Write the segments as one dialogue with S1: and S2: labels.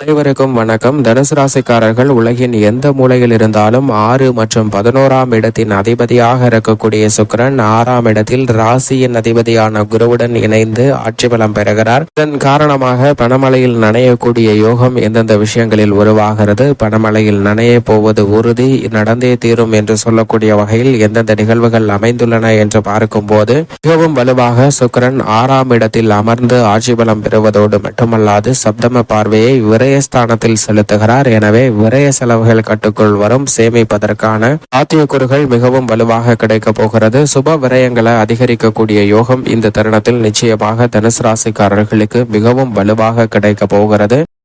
S1: அனைவருக்கும் வணக்கம். தனுசு ராசிக்காரர்கள் உலகின் எந்த மூலையில் இருந்தாலும் ஆறு மற்றும் பதினோராம் இடத்தின் அதிபதியாக இருக்கக்கூடிய சுக்கிரன் ஆறாம் இடத்தில் ராசியின் அதிபதியான குருவுடன் இணைந்து ஆட்சி பலம் பெறுகிறார். இதன் காரணமாக பணமலையில் நனையக்கூடிய யோகம் எந்தெந்த விஷயங்களில் உருவாகிறது? பணமலையில் நனைய போவது உறுதி நடந்தே தீரும் என்று சொல்லக்கூடிய வகையில் எந்தெந்த நிகழ்வுகள் அமைந்துள்ளன என்று பார்க்கும்போது மிகவும் வலுவாக சுக்கிரன் ஆறாம் இடத்தில் அமர்ந்து ஆட்சி பலம் பெறுவதோடு மட்டுமல்லாது சப்தம பார்வையை விரயஸ்தானத்தில் செலுத்துகிறார். எனவே விரய செலவுகள் கட்டுக்குள் வரும். சேமிப்பதற்கான சாத்தியக்கூறுகள் மிகவும் வலுவாக கிடைக்கப் போகிறது. சுப விரயங்களை அதிகரிக்கக்கூடிய யோகம் இந்த தருணத்தில் நிச்சயமாக தனுசு ராசிக்காரர்களுக்கு மிகவும் வலுவாக கிடைக்கப் போகிறது.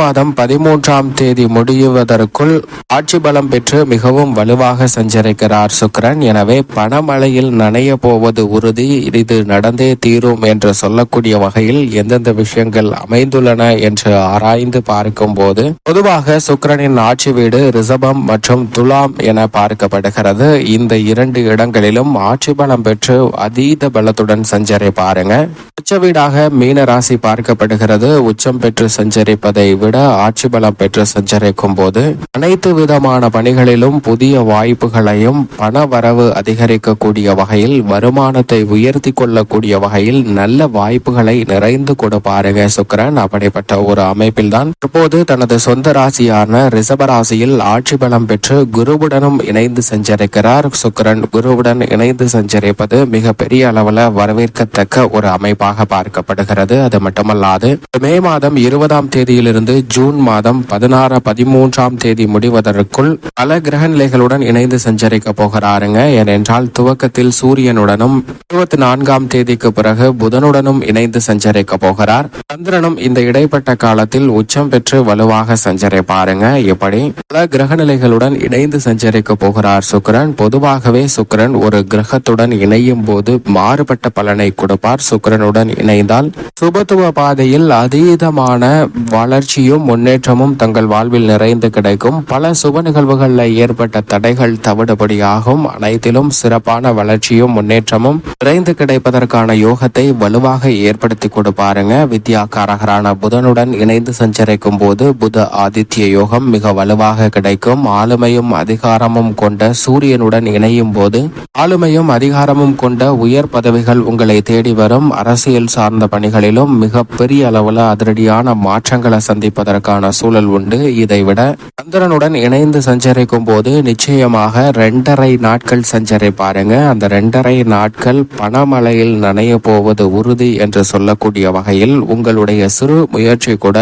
S1: மாதம் பதிமூன்றாம் தேதி முடிவதற்குள் ஆட்சி பலம் பெற்று மிகவும் வலுவாக சஞ்சரிக்கிறார் சுக்கரன். எனவே பணமழையில் நனைய போவது உறுதி. இது நடந்தே தீரும் என்று சொல்லக்கூடிய வகையில் எந்தெந்த விஷயங்கள் அமைந்துள்ளன என்று ஆராய்ந்து பார்க்கும் போது பொதுவாக சுக்கிரனின் ஆட்சி வீடு ரிசபம் மற்றும் துலாம் என பார்க்கப்படுகிறது. இந்த இரண்டு இடங்களிலும் ஆட்சி பலம் பெற்று அதீத பலத்துடன் சஞ்சரிப்பாருங்க. உச்ச வீடாக மீன ராசி பார்க்கப்படுகிறது. உச்சம் பெற்று சஞ்சரிப்பதை விட ஆட்சி பலம் பெற்று சஞ்சரிக்கும் போது அனைத்து விதமான பணிகளிலும் புதிய வாய்ப்புகளையும் பண வரவு அதிகரிக்கக்கூடிய வகையில் வருமானத்தை உயர்த்தி கொள்ளக்கூடிய வகையில் நல்ல வாய்ப்புகளை நிறைந்து கொடுப்பாருங்க சுக்கரன். அப்படிப்பட்ட ஒரு அமைப்பில் தான் தற்போது தனது சொந்த ராசியான ரிசபராசியில் ஆட்சி பலம் பெற்று குருவுடனும் இணைந்து சஞ்சரிக்கிறார். சுக்கிரன் குருவுடன் இணைந்து சஞ்சரிப்பது மிக பெரிய அளவில் வரவேற்கத்தக்க ஒரு அமைப்பாக பார்க்கப்படுகிறது. அது மட்டுமல்லாது மே மாதம் இருபதாம் தேதியிலிருந்து ஜூன் மாதம் பதினாறு பதிமூன்றாம் தேதி முடிவதற்குள் பல கிரக நிலைகளுடன் இணைந்து சஞ்சரிக்க போகிறாருங்க. ஏனென்றால் துவக்கத்தில் சூரியனுடனும் இருபத்தி நான்காம் தேதிக்கு பிறகு புதனுடனும் இணைந்து சஞ்சரிக்க போகிறார். சந்திரனும் இந்த இடைப்பட்ட காலத்தில் உச்சம் பெற்று வலுவாக சஞ்சரிப்பாருங்க. இப்படி பல கிரக நிலைகளுடன் இணைந்து சஞ்சரிக்க போகிறார் சுக்கிரன். பொதுவாகவே சுக்கரன் ஒரு கிரகத்துடன் இணையும் போது மாறுபட்ட பலனை கொடுப்பார். சுக்கிரனுடன் இணைந்தால் சுபத்துவ பாதையில் அதீதமான வளர்ச்சி வளர்ச்சியும் முன்னேற்றமும் தங்கள் வாழ்வில் நிறைந்து கிடைக்கும். பல சுப நிகழ்வுகளில் ஏற்பட்ட தடைகள் தவிடுபடியாகும். அனைத்திலும் சிறப்பான வளர்ச்சியும் முன்னேற்றமும் நிறைந்து கிடைப்பதற்கான யோகத்தை வலுவாக ஏற்படுத்தி கொடுப்பாருங்க வித்யாக்காரகரான புதனுடன் இணைந்து சஞ்சரிக்கும் போது புத ஆதித்ய யோகம் மிக வலுவாக கிடைக்கும். ஆளுமையும் அதிகாரமும் கொண்ட சூரியனுடன் இணையும் போது ஆளுமையும் அதிகாரமும் கொண்ட உயர் பதவிகள் உங்களை தேடி வரும். அரசியல் சார்ந்த பணிகளிலும் மிக பெரிய அளவில் அதிரடியான மாற்றங்களை சந்திப்பதற்கான சூழல் உண்டு. இதைவிட சந்திரனுடன் இணைந்து சஞ்சரிக்கும் போது நிச்சயமாக ரெண்டரை நாட்கள் சஞ்சரிப்பாருங்க அந்த ரெண்டரை நாட்கள் பணமலையில் நனைய போவது உறுதி என்று சொல்லக்கூடிய வகையில் உங்களுடைய சிறு முயற்சி கூட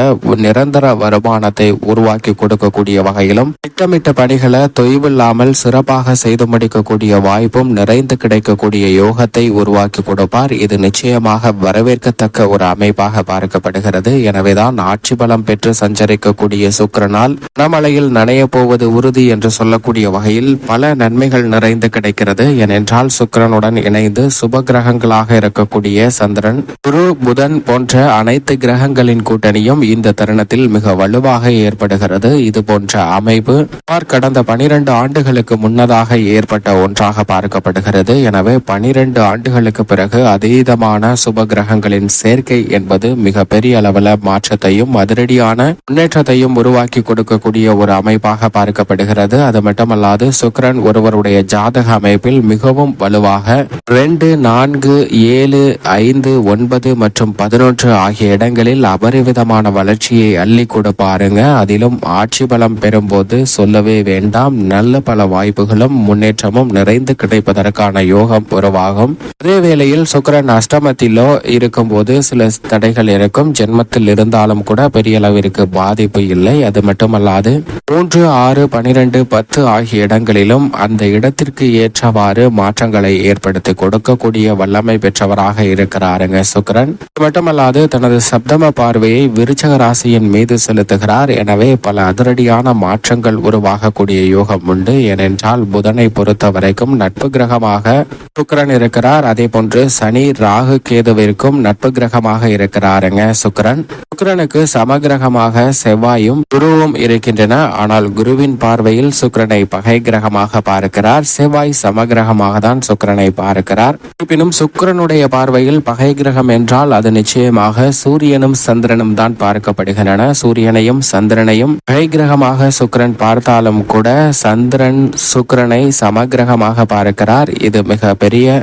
S1: நிரந்தர வருமானத்தை உருவாக்கி கொடுக்கக்கூடிய வகையிலும் திட்டமிட்ட பணிகளை தொய்வில்லாமல் சிறப்பாக செய்து முடிக்கக்கூடிய வாய்ப்பும் நிறைந்து கிடைக்கக்கூடிய யோகத்தை உருவாக்கி கொடுப்பார். இது நிச்சயமாக வரவேற்கத்தக்க ஒரு அமைப்பாக பார்க்கப்படுகிறது. எனவேதான் ஆட்சி பலம் பெற்று சஞ்சரிக்கக்கூடிய சுக்கிரனால் பணமழையில் நனைய போவது உறுதி என்று சொல்லக்கூடிய வகையில் பல நன்மைகள் நிறைந்து கிடைக்கிறது. ஏனென்றால் சுக்கிரனுடன் இணைந்து சுப கிரகங்களாக இருக்கக்கூடிய சந்திரன் குரு புதன் போன்ற அனைத்து கிரகங்களின் கூட்டணியும் இந்த தருணத்தில் மிக வலுவாக ஏற்படுகிறது. இது போன்ற அமைப்பு கடந்த பனிரெண்டு ஆண்டுகளுக்கு முன்னதாக ஏற்பட்ட ஒன்றாக பார்க்கப்படுகிறது. எனவே பனிரெண்டு ஆண்டுகளுக்கு பிறகு அதீதமான சுப கிரகங்களின் சேர்க்கை என்பது மிக பெரிய அளவில் மாற்றத்தையும் அதிரடியான முன்னேற்றத்தையும் உருவாக்கி கொடுக்கக்கூடிய ஒரு அமைப்பாக பார்க்கப்படுகிறது. அது மட்டுமல்லாது சுக்கிரன் ஒருவருடைய ஜாதக அமைப்பில் மிகவும் வலுவாக ரெண்டு நான்கு ஏழு ஐந்து ஒன்பது மற்றும் பதினொன்று ஆகிய இடங்களில் அபரிவிதமான வளர்ச்சியை அள்ளி கொடுப்பாருங்க அதிலும் ஆட்சி பலம் பெறும்போது சொல்லவே வேண்டாம். நல்ல பல வாய்ப்புகளும் முன்னேற்றமும் நிறைந்து கிடைப்பதற்கான யோகம் உருவாகும். அதே வேளையில் சுக்ரன் அஷ்டமத்திலோ இருக்கும்போது சில தடைகள் இருக்கும். ஜென்மத்தில் இருந்தாலும் கூட பெரிய அளவில் அளவிற்கு பாதிப்பு இல்லை. அது மட்டுமல்லாது மூன்று ஆறு பனிரெண்டு பத்து ஆகிய இடங்களிலும் அந்த இடத்திற்கு ஏற்றவாறு மாற்றங்களை ஏற்படுத்தி கொடுக்கக்கூடிய வல்லமை பெற்றவராக இருக்கிறாருங்க சுக்கிரன். அது மட்டுமல்லாது தனது சப்தம பார்வையை விருச்சக ராசியின் மீது செலுத்துகிறார். எனவே பல அதிரடியான மாற்றங்கள் உருவாகக்கூடிய யோகம் உண்டு. ஏனென்றால் புதனை பொறுத்த வரைக்கும் நட்பு கிரகமாக சுக்கிரன் இருக்கிறார். அதே போன்று சனி ராகு கேதுவிற்கும் நட்பு கிரகமாக இருக்கிறாருங்க சுக்ரன் சுக்கிரனுக்கு சமகிரகமாக செவ்வாயும் குருவும் இருக்கின்றன. ஆனால் குருவின் பார்வையில் சுக்கிரனை பகை கிரகமாக பார்க்கிறார். செவ்வாய் சமகிரகமாக தான் சுக்கிரனை பார்க்கிறார். இருப்பினும் சுக்கிரனுடைய பார்வையில் பகை கிரகம் என்றால் அது நிச்சயமாக சூரியனும் சந்திரனும் தான் பார்க்கப்படுகின்றன. சூரியனையும் சந்திரனையும் பகை கிரகமாக சுக்கிரன் பார்த்தாலும் கூட சந்திரன் சுக்கிரனை சமகிரகமாக பார்க்கிறார். இது மிக பெரிய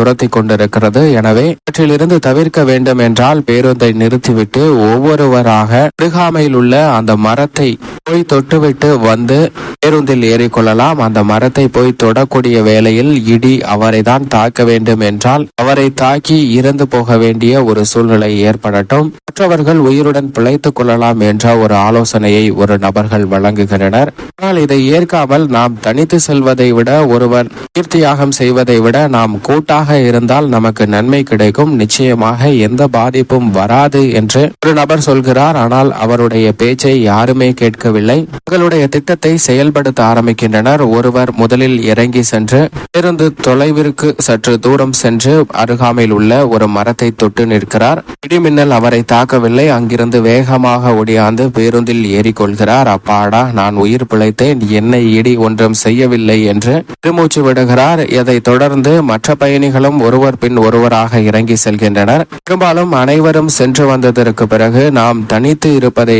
S1: துரத்தி கொண்டிருக்கிறது. எனவே இவற்றிலிருந்து தவிர்க்க வேண்டும் என்றால் பேருந்தை நிறுத்திவிட்டு ஒவ்வொருவராக அருகாமையில் உள்ள அந்த மரத்தை போய் தொட்டுவிட்டு வந்து பேருந்தில் ஏறிக்கொள்ளலாம். அந்த மரத்தை போய் தொடக்கூடிய வேளையில் இடி அவரை தான் தாக்க வேண்டும் என்றால் அவரை தாக்கி இறந்து போக வேண்டிய ஒரு சூழ்நிலை ஏற்படட்டும். மற்றவர்கள் உயிருடன் பிழைத்துக் கொள்ளலாம் என்ற ஒரு ஆலோசனையை ஒரு நபர்கள் வழங்குகின்றனர். ஆனால் இதை ஏற்காமல் நாம் தனித்து செல்வதை விட ஒருவர் கீர்த்தியாகம் செய்வதை விட நாம் கூட்டாக இருந்தால் நமக்கு நன்மை கிடைக்கும். நிச்சயமாக எந்த பாதிப்பும் வராது என்று ஒரு நபர் சொல்கிறார். ஆனால் அவருடைய பேச்சை யாருமே கேட்கவில்லை. தங்களுடைய திட்டத்தை செயல்படுத்த ஆரம்பிக்கின்றனர். ஒருவர் முதலில் இறங்கி சென்று பேருந்து தொலைவிற்கு சற்று தூரம் சென்று அருகாமையில் உள்ள ஒரு மரத்தை தொட்டு நிற்கிறார். இடிமின்னல் அவரை தாக்கவில்லை. அங்கிருந்து வேகமாக ஒடியாந்து பேருந்தில் ஏறிக்கொள்கிறார். அப்பாடா நான் உயிர் பிழைத்தேன். என்னை இடி ஒன்றும் செய்யவில்லை என்று பெருமூச்சு விடுகிறார். இதை தொடர்ந்து மற்ற பயணிகள் பயணிகளும் ஒருவர் பின் ஒருவராக இறங்கி செல்கின்றனர். பெரும்பாலும் அனைவரும் சென்று வந்ததற்கு பிறகு நாம் தனித்து இருப்பதை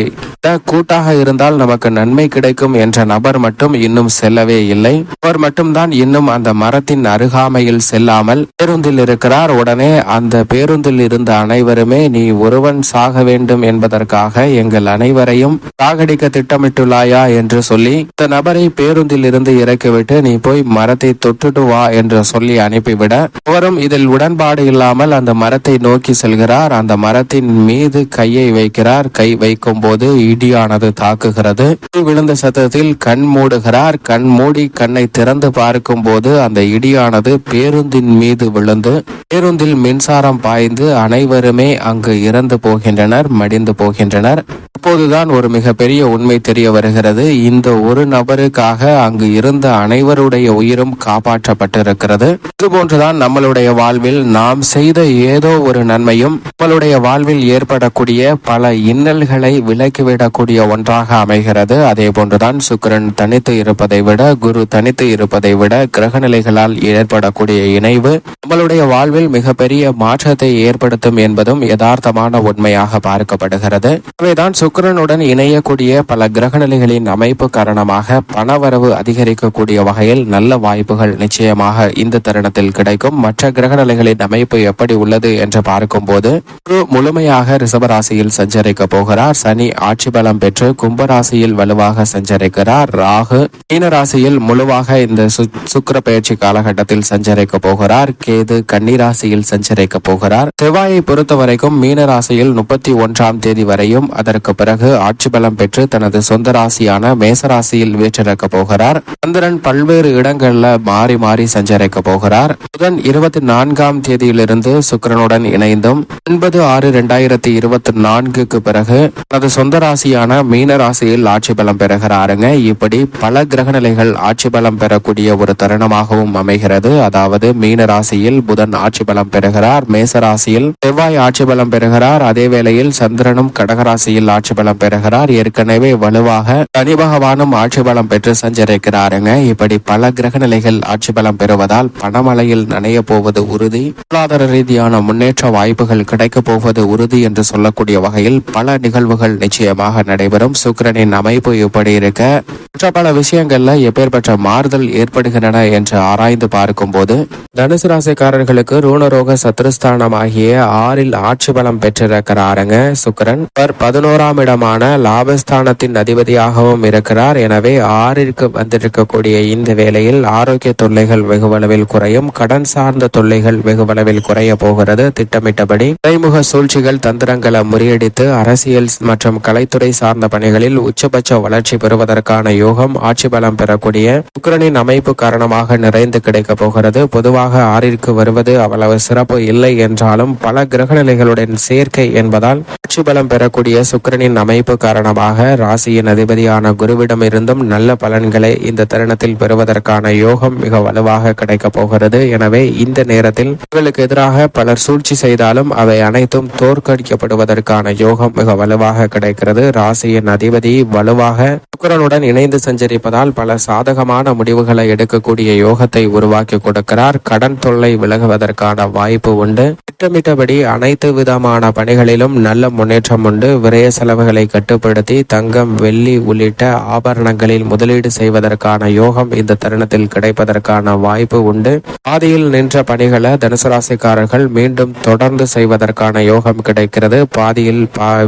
S1: கூட்டாக இருந்தால் நமக்கு நன்மை கிடைக்கும் என்ற நபர் மட்டும் இன்னும் செல்லவே இல்லை. அவர் மட்டும்தான் இன்னும் அந்த மரத்தின் அருகாமையில் செல்லாமல் பேருந்தில் இருக்கிறார். உடனே அந்த பேருந்தில் இருந்த அனைவருமே நீ ஒருவன் சாக வேண்டும் என்பதற்காக எங்கள் அனைவரையும் சாகடிக்க திட்டமிட்டுள்ளாயா? என்று சொல்லி இந்த நபரை பேருந்தில் இருந்து இறக்கிவிட்டு நீ போய் மரத்தை தொட்டுட்டு வா என்று சொல்லி அனுப்பிவிட அவரும் இதில் உடன்பாடு இல்லாமல் அந்த மரத்தை நோக்கி செல்கிறார். அந்த மரத்தின் மீது கையை வைக்கிறார். கை வைக்கும் போது இடியானது தாக்குகிறது. விழுந்த சத்தத்தில் கண் மூடுகிறார். கண் மூடி கண்ணை திறந்து பார்க்கும் போது அந்த இடியானது பேருந்தின் மீது விழுந்து பேருந்தில் மின்சாரம் பாய்ந்து அனைவருமே அங்கு இறந்து போகின்றனர் மடிந்து போகின்றனர். அப்போதுதான் ஒரு மிகப்பெரிய உண்மை தெரிய வருகிறது. இந்த ஒரு நபருக்காக அங்கு இருந்த அனைவருடைய உயிரும் காப்பாற்றப்பட்டிருக்கிறது. இதுபோன்றுதான் நம்மளுடைய வாழ்வில் நாம் செய்த ஏதோ ஒரு நன்மையும் நம்மளுடைய வாழ்வில் ஏற்படக்கூடிய பல இன்னல்களை விலக்கிவிடக்கூடிய ஒன்றாக அமைகிறது. அதே போன்றுதான் சுக்கிரன் தனித்து இருப்பதை விட குரு தனித்து இருப்பதை விட கிரகநிலைகளால் ஏற்படக்கூடிய இணைவு நம்மளுடைய வாழ்வில் மிகப்பெரிய மாற்றத்தை ஏற்படுத்தும் என்பதும் யதார்த்தமான உண்மையாக பார்க்கப்படுகிறது. எனவேதான் சுக்கரனுடன் இணையக்கூடிய பல கிரகநிலைகளின் அமைப்பு காரணமாக பணவரவு அதிகரிக்கக்கூடிய வகையில் நல்ல வாய்ப்புகள் நிச்சயமாக இந்த தருணத்தில் கிடைக்கும். மற்ற கிரகநிலைகளின் அமைப்பு எப்படி உள்ளது என்று பார்க்கும்போது குரு முழுமையாக ரிசபராசியில் சஞ்சரிக்க போகிறார். சனி ஆட்சி பலம் பெற்று கும்பராசியில் வலுவாக சஞ்சரிக்கிறார். ராகு மீன ராசியில் முழுவாக இந்த சு- சுக்கிர பயிற்சி காலகட்டத்தில் சஞ்சரிக்க போகிறார். கேது கன்னிராசியில் சஞ்சரிக்க போகிறார். செவ்வாயை பொறுத்த வரைக்கும் மீன ராசியில் முப்பத்தி ஒன்றாம் தேதி வரையும் அதற்கு பிறகு ஆட்சி பலம் பெற்று தனது சொந்த ராசியான மேசராசியில் வீற்றிருக்க போகிறார். சந்திரன் பல்வேறு இடங்கள்ல மாறி மாறி சஞ்சரிக்க போகிறார். புதன் இருபத்தி நான்காம் தேதியிலிருந்து சுக்கரனுடன் இணைந்தும் ஒன்பது ஆறு இரண்டாயிரத்தி இருபத்தி நான்குக்கு பிறகு தனது சொந்த ராசியான மீன ராசியில் ஆட்சி பலம் பெறுகிறாருங்க. இப்படி பல கிரகநிலைகள் ஆட்சி பலம் பெறக்கூடிய ஒரு தருணமாகவும் அமைகிறது. அதாவது மீன ராசியில் புதன் ஆட்சி பலம் பெறுகிறார். மேச ராசியில் செவ்வாய் ஆட்சி பலம் பெறுகிறார். அதே வேளையில் சந்திரனும் கடகராசியில் ஆட்சி பலம் பெறுகிறார். ஏற்கனவே வலுவாக சனி பகவானும் ஆட்சி பலம் பெற்று சஞ்சரிக்கிறாருங்க. இப்படி பல கிரகநிலைகள் ஆட்சி பலம் பெறுவதால் பணமலையில் நனைய போவது உறுதி. பொருளாதார ரீதியான முன்னேற்ற வாய்ப்புகள் கிடைக்கப் போவது உறுதி என்று சொல்லக்கூடிய வகையில் பல நிகழ்வுகள் நிச்சயமாக நடைபெறும். சுக்கிரனின் அமைப்பு இப்படி இருக்க மற்ற பல விஷயங்கள்ல எப்பேற்பட்ட மாறுதல் ஏற்படுகின்றன என்று ஆராய்ந்து பார்க்கும்போது தனுசு ராசிக்காரர்களுக்கு ரூணரோக சத்ருஸ்தானம் ஆகிய ஆறில் ஆட்சி பலம் பெற்றிருக்கிறாருங்க சுக்கிரன். பதினோராம் இடமான லாபஸ்தானத்தின் அதிபதியாகவும் இருக்கிறார். எனவே ஆறிற்கு வந்திருக்கக்கூடிய இந்த வேளையில் ஆரோக்கிய தொல்லைகள் வெகுவளவில் குறையும். கடன் சார்ந்த தொல்லைகள் வெகுவளவில் குறைய போகிறது. திட்டமிட்டபடி மறைமுக சூழ்ச்சிகள் தந்திரங்களை முறியடித்து அரசியல் மற்றும் கலைத்துறை சார்ந்த பணிகளில் உச்சபட்ச வளர்ச்சி பெறுவதற்கான யோகம் ஆட்சி பலம் பெறக்கூடிய சுக்கிரனின் அமைப்பு காரணமாக நிறைந்து கிடைக்கப் போகிறது. பொதுவாக ஆறிற்கு வருவது அவ்வளவு சிறப்பு இல்லை என்றாலும் பல கிரகநிலைகளுடன் சேர்க்கை என்பதால் ஆட்சி பலம் பெறக்கூடிய சுக்கிரனின் அமைப்பு காரணமாக ராசியின் அதிபதியான குருவிடமிருந்தும் நல்ல பலன்களை இந்த தருணத்தில் பெறுவதற்கான யோகம் மிக வலுவாக கிடைக்கப் போகிறது. எனவே இந்த நேரத்தில் உங்களுக்கு எதிராக பலர் சூழ்ச்சி செய்தாலும் அவை அனைத்தும் தோற்கடிக்கப்படுவதற்கான யோகம் மிக வலுவாக கிடைக்கிறது. ராசியின் அதிபதி வலுவாக சுக்கரனுடன் இணைந்து சஞ்சரிப்பதால் பல சாதகமான முடிவுகளை எடுக்கக்கூடிய யோகத்தை உருவாக்கி கொடுக்கிறார். கடன் தொல்லை விலகுவதற்கான வாய்ப்பு உண்டு. திட்டமிட்டபடி அனைத்து விதமான பணிகளிலும் நல்ல முன்னேற்றம் உண்டு. விரய செலவுகளை கட்டுப்படுத்தி தங்கம் வெள்ளி உள்ளிட்ட ஆபரணங்களில் முதலீடு செய்வதற்கான யோகம் இந்த தருணத்தில் கிடைப்பதற்கான வாய்ப்பு உண்டு. பாதியில் நின்ற பணிகளை தனுசு ராசிக்காரர்கள் மீண்டும் தொடர்ந்து செய்வதற்கான யோகம் கிடைக்கிறது. பாதியில்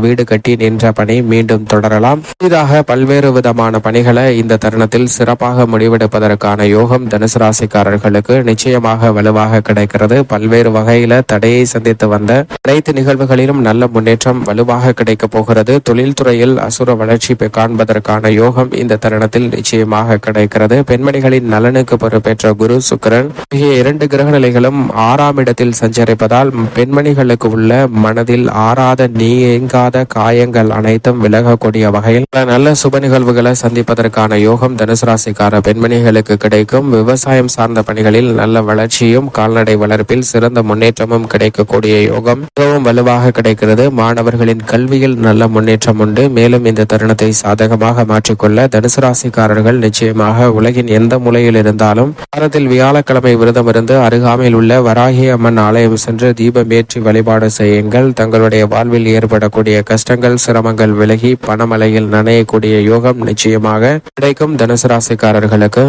S1: வீடு கட்டி நின்ற பணி மீண்டும் தொடரலாம். புதிதாக பல்வேறு விதமான பணிகளை இந்த தருணத்தில் சிறப்பாக முடிவெடுப்பதற்கான யோகம் தனுசு ராசிக்காரர்களுக்கு நிச்சயமாக வலுவாக கிடைக்கிறது. பல்வேறு வகையில தடையை சந்தித்து வந்த அனைத்து நிகழ்வுகளிலும் நல்ல முன்னேற்றம் வலுவாக கிடைக்கப் போகிறது. தொழில்துறையில் அசுர வளர்ச்சி காண்பதற்கான யோகம் இந்த தருணத்தில் நிச்சயமாக கிடைக்கிறது. பெண்மணிகளின் நலனுக்கு பொறுப்பேற்ற குரு சுக்கிரன் ஆகிய இரண்டு கிரக நிலைகளும் ஆறாம் இடத்தில் சஞ்சரிப்பதால் பெண்மணிகளுக்கு உள்ள மனதில் ஆறாத நீங்காத காயங்கள் அனைத்தும் விலகக்கூடிய வகையில் நல்ல சுப நிகழ்வுகளை சந்திப்பதற்கான யோகம் தனுசு ராசிக்கார பெண்மணிகளுக்கு கிடைக்கும். விவசாயம் சார்ந்த பணிகளில் நல்ல வளர்ச்சியும் கால்நடை வளர்ப்பில் சிறந்த முன்னேற்றமும் கிடைக்கக்கூடிய யோகம் மிகவும் வலுவாக கிடைக்கிறது. மாணவர்களின் கல்வியில் நல்ல முன்னேற்றம் உண்டு. மேலும் இந்த தருணத்தை சாதகமாக மாற்றிக்கொள்ள தனுசு ராசிக்காரர்கள் நிச்சயமாக உலகின் எந்த மூலையில் இருந்தாலும் வாரத்தில் வியாழக்கிழமை விரதம் இருந்து அருகாமையில் உள்ள வராகி அம்மன் ஆலயம் சென்று தீபம் ஏற்றி வழிபாடு செய்யுங்கள். தங்களுடைய வாழ்வில் ஏற்படக்கூடிய கஷ்டங்கள் சிரமங்கள் விலகி பணமலையில் நனையக்கூடிய யோகம் நிச்சயமாக கிடைக்கும் தனுசு ராசிக்காரர்களுக்கு